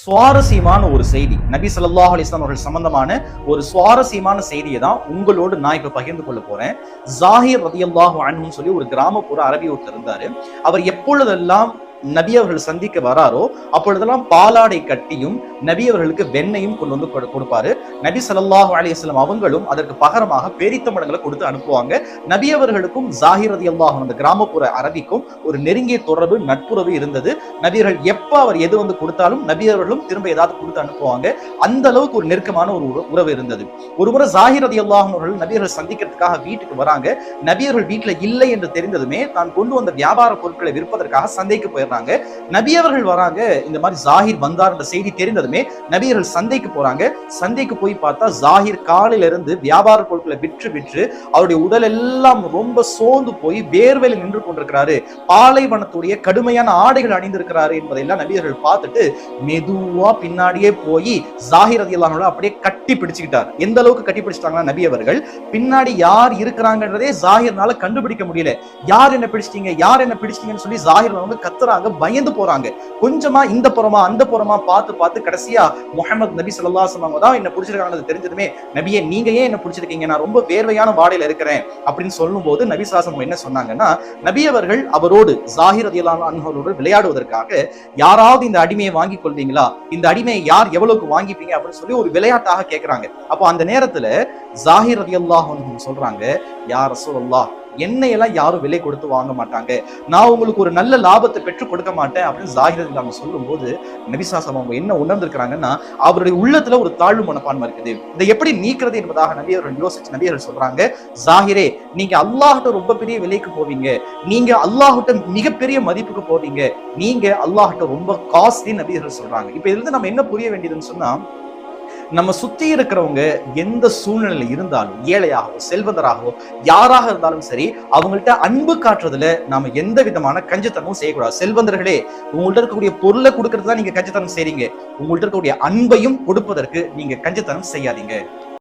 சுவாரஸ்யமான ஒரு செய்தி. நபி ஸல்லல்லாஹு அலிஸ்லாம் அவர்கள் சம்பந்தமான ஒரு சுவாரஸ்யமான செய்தியை தான் உங்களோடு நான் இப்ப பகிர்ந்து கொள்ள போறேன். ஜாகிர் ரதியல்லாஹு அன்னு சொல்லி ஒரு கிராமப்புற அரபி ஒருத்தர் இருந்தாரு. அவர் எப்பொழுதெல்லாம் நபி அவர்கள் சந்திக்க வராரோ அப்பொழுதெல்லாம் பாலாடை கட்டியும் நபி அவர்களுக்கு வெண்ணையும் கொண்டு வந்து கொடுப்பாரு. நபி சல்லாஹூ அலைஹி அவங்களும் அதற்கு பகரமாக பேரித்தம்பழங்களை கொடுத்து அனுப்புவாங்க. நபி அவர்களுக்கும் ஜாகிரதி அல்லாஹும் அந்த கிராமப்புற அரபிக்கும் ஒரு நெருங்கிய தொடர்பு நட்புறவு இருந்தது. நபியர்கள் எப்ப அவர் எது வந்து கொடுத்தாலும் நபியர்களும் திரும்ப ஏதாவது கொடுத்து அனுப்புவாங்க. அந்த அளவுக்கு ஒரு நெருக்கமான ஒரு உறவு இருந்தது. ஒரு ஜாகிரதி அல்லாஹும் அவர்கள் நபியர்கள் சந்திக்கிறதுக்காக வீட்டுக்கு வராங்க. நபியர்கள் வீட்டுல இல்லை என்று தெரிந்ததுமே தான் கொண்டு வந்த வியாபார பொருட்களை விற்பதற்காக சந்தைக்கு போயிடுறாங்க. பண்ணிடுறாங்க நபி அவர்கள் வராங்க. இந்த மாதிரி ஜாகிர் வந்தார்ன்ற செய்தி தெரிந்ததுமே நபியர்கள் சந்தைக்கு போறாங்க. சந்தைக்கு போய் பார்த்தா ஜாகிர் காலையில இருந்து வியாபார பொருட்களை விற்று விற்று அவருடைய உடல் எல்லாம் ரொம்ப சோர்ந்து போய் வேர்வையில் நின்று கொண்டிருக்கிறாரு. பாலைவனத்துடைய கடுமையான ஆடைகள் அணிந்திருக்கிறாரு என்பதையெல்லாம் நபியர்கள் பார்த்துட்டு மெதுவா பின்னாடியே போய் ஜாகிர் ரதி அப்படியே கட்டி பிடிச்சுக்கிட்டார். எந்த அளவுக்கு கட்டி பிடிச்சிட்டாங்கன்னா நபி அவர்கள்? பின்னாடி யார் இருக்கிறாங்கன்றதே ஜாகிர்னால கண்டுபிடிக்க முடியல. யார் என்ன பிடிச்சிட்டீங்க? யார் என்ன பிடிச்சிட்டீங்கன்னு சொல்லி ஜாகிர் அவங்க கத்துறாங்க. பயந்து போறாங்க. கொஞ்சமா இந்த புறமா அந்த புறமா பார்த்து பார்த்து கடைசியா முஹம்மது நபி சொல்லா அலைஹி தான் என்ன பிடிச்சிருக்காங்க தெரிஞ்சதுமே நபியே நீங்க ஏன் என்ன பிடிச்சிருக்கீங்க? நான் ரொம்ப வேர்வையான வாடையில இருக்கிறேன் அப்படின்னு சொல்லும்போது நபி சாசம் என்ன சொன்னாங்கன்னா நபி அவர்கள் அவரோடு ஜாகிர் ரதியல்லாஹு அன்ஹுவோடு விளையாடுவதற்காக யாராவது இந்த அடிமையை வாங்கி கொள்வீங்களா? இந்த அடிமையை யார் எவ்வளவுக்கு வாங்கிப்பீங்க? அப்படின்னு சொல்லி ஒரு விளையாட்டாக கேட்கறாங்க அப்போ அந்த நேரத்துல ஜாகிர் ரதியல்லாஹு சொல்றாங்க யார் ரசூலுல்லாஹ் எண்ணெயெல்லாம் யாரும் விலை கொடுத்து வாங்க மாட்டாங்க. நான் உங்களுக்கு ஒரு நல்ல லாபத்தை பெற்று கொடுக்க மாட்டேன் அப்படின்னு ஜாகிர் அவங்க சொல்லும்போது நபிசாசம் அவங்க என்ன உணர்ந்திருக்கிறாங்கன்னா அவருடைய உள்ளத்துல ஒரு தாழ்வு மனப்பான்மை இருக்குது. இதை எப்படி நீக்கிறது என்பதாக நபி அவர்கள் யோசிச்சு நபியர்கள் சொல்றாங்க ஜாகிரே நீங்க அல்லாஹ்ட்ட ரொம்ப பெரிய விலைக்கு போவீங்க. நீங்க அல்லாஹ்ட்ட மிகப்பெரிய மதிப்புக்கு போவீங்க. நீங்க அல்லாஹ்ட்ட ரொம்ப காஸ்ட்லி நபியர்கள் சொல்றாங்க. இப்ப இதுல இருந்து நம்ம என்ன புரிய வேண்டியதுன்னு சொன்னா நம்ம சுத்தி இருக்கிறவங்க எந்த சூழ்நிலையில இருந்தாலும் ஏழையாகவோ செல்வந்தராகவோ யாராக இருந்தாலும் சரி அவங்கள்ட்ட அன்பு காட்டுறதுல நாம எந்த விதமான கஞ்சத்தனமும் செய்யக்கூடாது. செல்வந்தர்களே உங்கள்ட்ட இருக்கக்கூடிய பொருளை கொடுக்கறது தான் நீங்க கஞ்சத்தனம் செய்றீங்க. உங்கள்ட்ட இருக்கக்கூடிய அன்பையும் கொடுப்பதற்கு நீங்க கஞ்சத்தனம் செய்யாதீங்க.